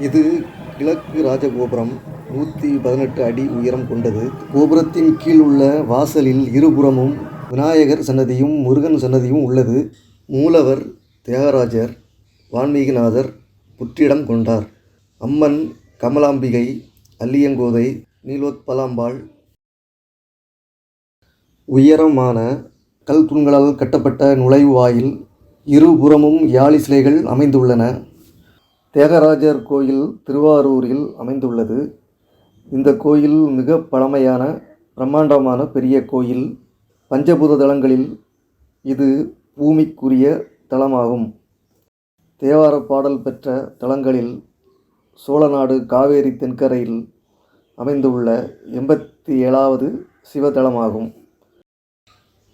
இது கிழக்கு ராஜகோபுரம் நூற்றி பதினெட்டு அடி உயரம் கொண்டது. கோபுரத்தின் கீழ் உள்ள வாசலில் இருபுறமும் விநாயகர் சன்னதியும் முருகன் சன்னதியும் உள்ளது. மூலவர் தியாகராஜர் வான்மீகிநாதர் புற்றிடம் கொண்டார். அம்மன் கமலாம்பிகை அல்லியங்கோதை நீலோத்பலாம்பாள். உயரமான கல் தூண்களால் கட்டப்பட்ட நுழைவாயில் இருபுறமும் யாழி சிலைகள் அமைந்துள்ளன. தியாகராஜர் கோயில் திருவாரூரில் அமைந்துள்ளது. இந்த கோயில் மிக பழமையான பிரம்மாண்டமான பெரிய கோயில். பஞ்சபூத தலங்களில் இது பூமிக்குரிய தலமாகும். தேவார பாடல் பெற்ற தலங்களில் சோழநாடு காவேரி தென்கரையில் அமைந்துள்ள எண்பத்தி ஏழாவது சிவதலமாகும்.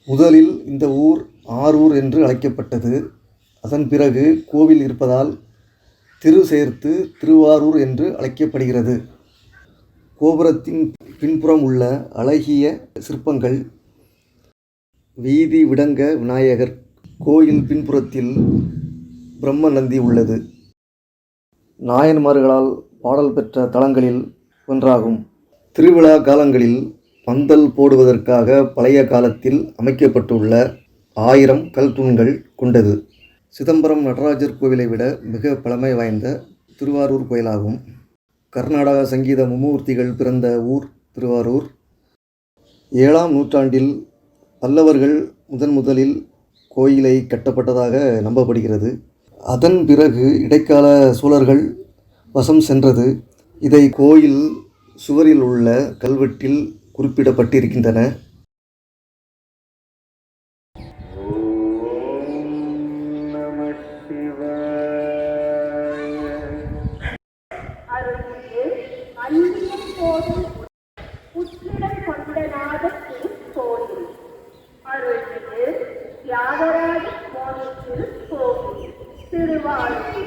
முதலில் இந்த ஊர் ஆரூர் என்று அழைக்கப்பட்டது. அதன் பிறகு கோவில் இருப்பதால் திரு சேர்த்து திருவாரூர் என்று அழைக்கப்படுகிறது. கோபுரத்தின் பின்புறம் உள்ள அழகிய சிற்பங்கள் வீதி விடங்க விநாயகர் கோயில் பின்புறத்தில் பிரம்ம நந்தி உள்ளது. நாயன்மார்களால் பாடல் பெற்ற தலங்களில் ஒன்றாகும். திருவிழா காலங்களில் பந்தல் போடுவதற்காக பழைய காலத்தில் அமைக்கப்பட்டுள்ள ஆயிரம் கல் தூண்கள் கொண்டது. சிதம்பரம் நடராஜர் கோவிலை விட மிக பழமை வாய்ந்த திருவாரூர் கோயிலாகும். கர்நாடக சங்கீத மும்மூர்த்திகள் பிறந்த ஊர் திருவாரூர். ஏழாம் நூற்றாண்டில் பல்லவர்கள் முதன் முதலில் கோயிலை கட்டப்பட்டதாக நம்பப்படுகிறது. அதன் பிறகு இடைக்கால சோழர்கள் வசம் சென்றது. இதை கோயில் சுவரில் உள்ள கல்வெட்டில் குறிப்பிடப்பட்டிருக்கின்றன. பாடி சுவாமி போகும் திருவாழ்வு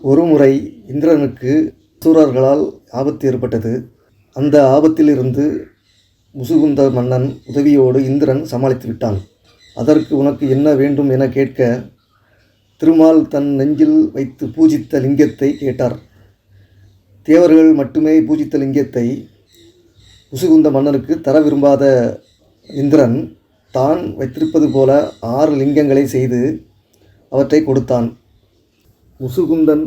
ஒருமுறை இந்திரனுக்கு சூரர்களால் ஆபத்து ஏற்பட்டது. அந்த ஆபத்திலிருந்து முசுகுந்த மன்னன் உதவியோடு இந்திரன் சமாளித்து விட்டான். அதற்கு உனக்கு என்ன வேண்டும் என கேட்க திருமால் தன் நெஞ்சில் வைத்து பூஜித்த லிங்கத்தை கேட்டார். தேவர்கள் மட்டுமே பூஜித்த லிங்கத்தை முசுகுந்த மன்னனுக்கு தர விரும்பாத இந்திரன் தான் வைத்திருப்பது போல ஆறு லிங்கங்களை செய்து அவற்றை கொடுத்தான். முசுகுந்தன்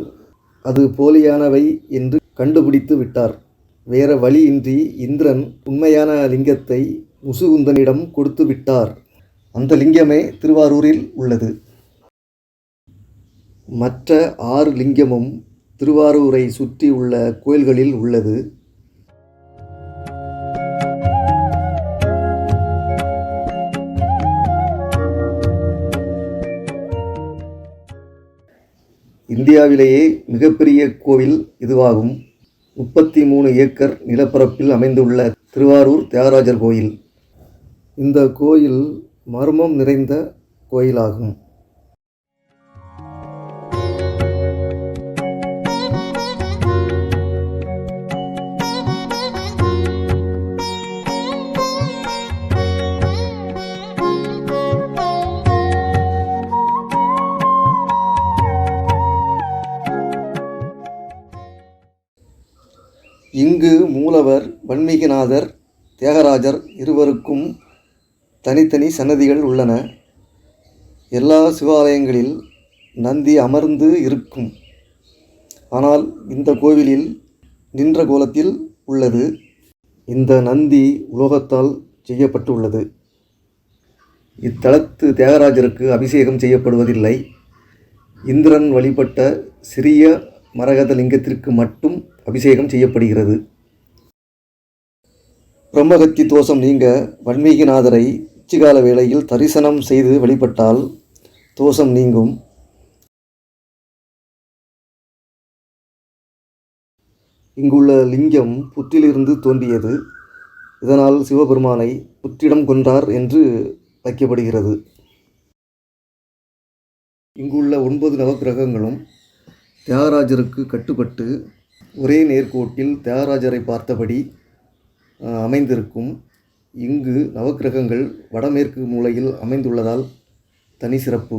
அது போலியானவை என்று கண்டுபிடித்து விட்டார். வேற வழியின்றி இந்திரன் உண்மையான லிங்கத்தை முசுகுந்தனிடம் கொடுத்து விட்டார். அந்த லிங்கமே திருவாரூரில் உள்ளது. மற்ற ஆறு லிங்கமும் திருவாரூரை சுற்றி உள்ள கோயில்களில் உள்ளது. இந்தியாவிலேயே மிகப்பெரிய கோவில் இதுவாகும். முப்பத்தி மூணு ஏக்கர் நிலப்பரப்பில் அமைந்துள்ள திருவாரூர் தியாகராஜர் கோயில். இந்த கோயில் மர்மம் நிறைந்த கோயிலாகும். இங்கு மூலவர் வன்மீகநாதர் தியாகராஜர் இருவருக்கும் தனித்தனி சன்னதிகள் உள்ளன. எல்லா சிவாலயங்களில் நந்தி அமர்ந்து இருக்கும். ஆனால் இந்த கோவிலில் நின்ற கோலத்தில் உள்ளது. இந்த நந்தி உலோகத்தால் செய்யப்பட்டுள்ளது. இத்தலத்து தியாகராஜருக்கு அபிஷேகம் செய்யப்படுவதில்லை. இந்திரன் வழிபட்ட சிறிய மரகத லிங்கத்திற்கு மட்டும் அபிஷேகம் செய்யப்படுகிறது. பிரம்மகத்தி தோஷம் நீங்க வன்மீகிநாதரை உச்சிகால வேளையில் தரிசனம் செய்து வழிபட்டால் தோஷம் நீங்கும். இங்குள்ள லிங்கம் புற்றிலிருந்து தோன்றியது. இதனால் சிவபெருமானை புற்றிடம் கொன்றார் என்று வைக்கப்படுகிறது. இங்குள்ள ஒன்பது நவக்கிரகங்களும் தியாகராஜருக்கு கட்டுப்பட்டு ஒரே நேர்கோட்டில் தியாகராஜரை பார்த்தபடி அமைந்திருக்கும் இங்கு நவக்கிரகங்கள் வடமேற்கு மூலையில் அமைந்துள்ளதால் தனி சிறப்பு.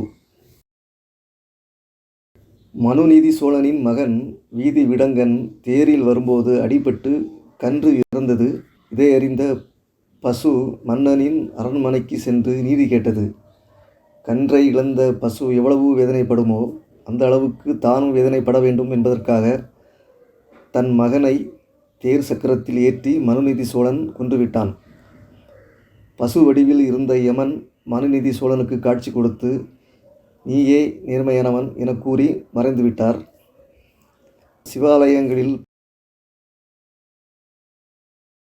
மனுநீதி சோழனின் மகன் வீதி விடங்கன் தேரில் வரும்போது அடிபட்டு கன்று இறந்தது. இதை அறிந்த பசு மன்னனின் அரண்மனைக்கு சென்று நீதி கேட்டது. கன்றை இழந்த பசு எவ்வளவு வேதனைப்படுமோ அந்த அளவுக்கு தானும் வேதனைப்பட வேண்டும் என்பதற்காக தன் மகனை தேர் சக்கரத்தில் ஏற்றி மனுநீதி சோழன் கொன்றுவிட்டான். பசு வடிவில் இருந்த யமன் மனுநீதி சோழனுக்கு காட்சி கொடுத்து நீயே நேர்மையானவன் என கூறி மறைந்துவிட்டார். சிவாலயங்களில்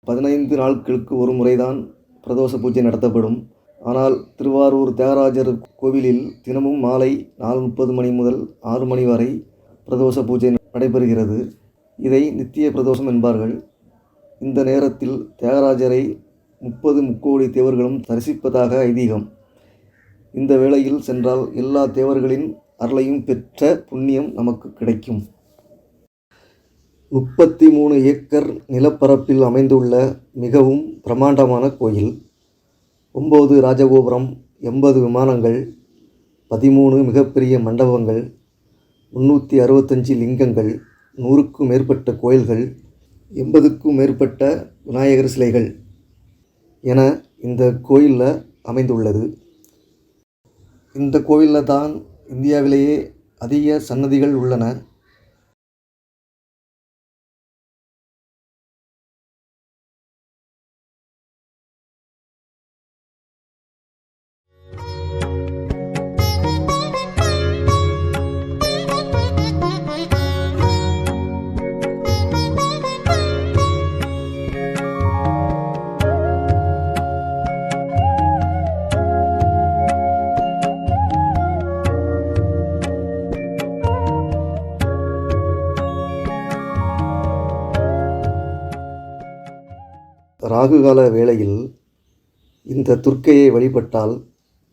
பதினைந்து நாட்களுக்கு ஒரு முறைதான் பிரதோஷ பூஜை நடத்தப்படும். ஆனால் திருவாரூர் தியாகராஜர் கோவிலில் தினமும் மாலை நாலு முப்பது மணி முதல் ஆறு மணி வரை பிரதோஷ பூஜை நடைபெறுகிறது. இதை நித்திய பிரதோஷம் என்பார்கள். இந்த நேரத்தில் தியாகராஜரை முப்பது முக்கோடி தேவர்களும் தரிசிப்பதாக ஐதீகம். இந்த வேளையில் சென்றால் எல்லா தேவர்களின் அருளையும் பெற்ற புண்ணியம் நமக்கு கிடைக்கும். முப்பத்தி மூணு ஏக்கர் நிலப்பரப்பில் அமைந்துள்ள மிகவும் பிரமாண்டமான கோயில். ஒம்பது ராஜகோபுரம் எண்பது விமானங்கள் பதிமூணு மிகப்பெரிய மண்டபங்கள் முந்நூற்றி அறுபத்தஞ்சு லிங்கங்கள் நூறுக்கும் மேற்பட்ட கோயில்கள் எண்பதுக்கும் மேற்பட்ட விநாயகர் சிலைகள் என இந்த கோயிலில் அமைந்துள்ளது. இந்த கோயிலில் தான் இந்தியாவிலேயே அதிக சன்னதிகள் உள்ளன. ராகுகால வேளையில் இந்த துர்க்கையை வழிபட்டால்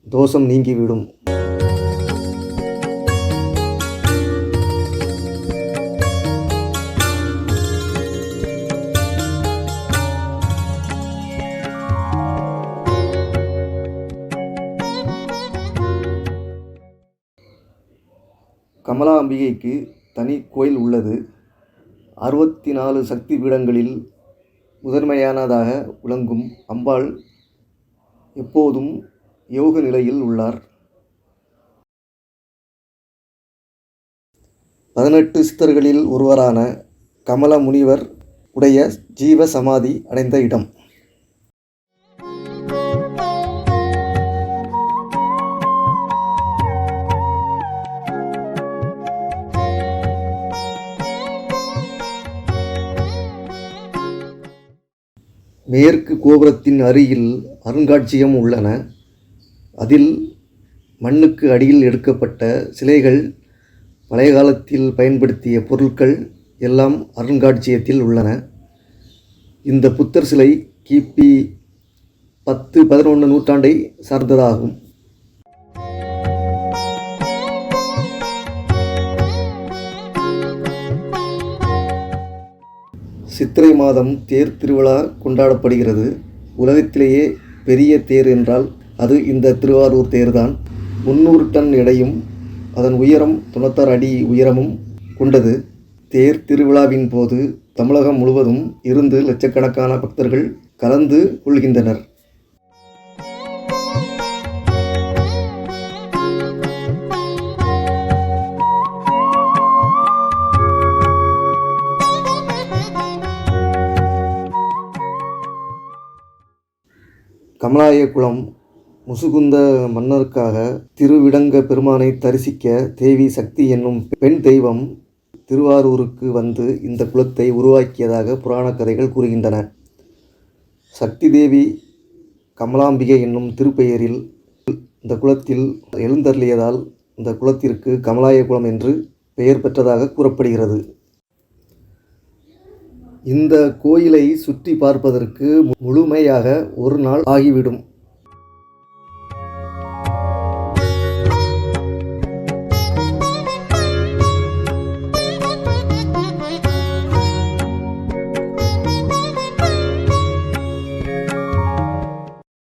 தோஷம் நீங்கிவிடும். கமலா அம்பிகைக்கு தனி கோயில் உள்ளது. அறுபத்தி நாலு சக்தி பீடங்களில் முதன்மையானதாக விளங்கும் அம்பாள் எப்போதும் யோக நிலையில் உள்ளார். பதினெட்டு சித்தர்களில் ஒருவரான கமல முனிவர் உடைய ஜீவ சமாதி அடைந்த இடம். மேற்கு கோபுரத்தின் அருகில் அருங்காட்சியகம் உள்ளன. அதில் மண்ணுக்கு அடியில் எடுக்கப்பட்ட சிலைகள் பழைய காலத்தில் பயன்படுத்திய பொருட்கள் எல்லாம் அருங்காட்சியகத்தில் உள்ளன. இந்த புத்தர் சிலை கிபி பத்து பதினொன்று நூற்றாண்டை சார்ந்ததாகும். சித்திரை மாதம் தேர் திருவிழா கொண்டாடப்படுகிறது. உலகத்திலேயே பெரிய தேர் என்றால் அது இந்த திருவாரூர் தேர்தான். முந்நூறு டன் எடையும் அதன் உயரம் தொண்ணூத்தாறு அடி உயரமும் கொண்டது. தேர் திருவிழாவின் போது தமிழகம் முழுவதும் இருந்து லட்சக்கணக்கான பக்தர்கள் கலந்து கொள்கின்றனர். கமலாயகுளம் முசுகுந்த மன்னருக்காக திருவிடங்க பெருமானை தரிசிக்க தேவி சக்தி என்னும் பெண் தெய்வம் திருவாரூருக்கு வந்து இந்த குலத்தை உருவாக்கியதாக புராணக் கதைகள் கூறுகின்றன. சக்தி தேவி கமலாம்பிகை என்னும் திருப்பெயரில் இந்த குலத்தில் எழுந்தருளியதால் இந்த குலத்திற்கு கமலாய குலம் என்று பெயர் பெற்றதாக கூறப்படுகிறது. இந்த கோயிலை சுற்றி பார்ப்பதற்கு முழுமையாக ஒரு நாள் ஆகிவிடும்.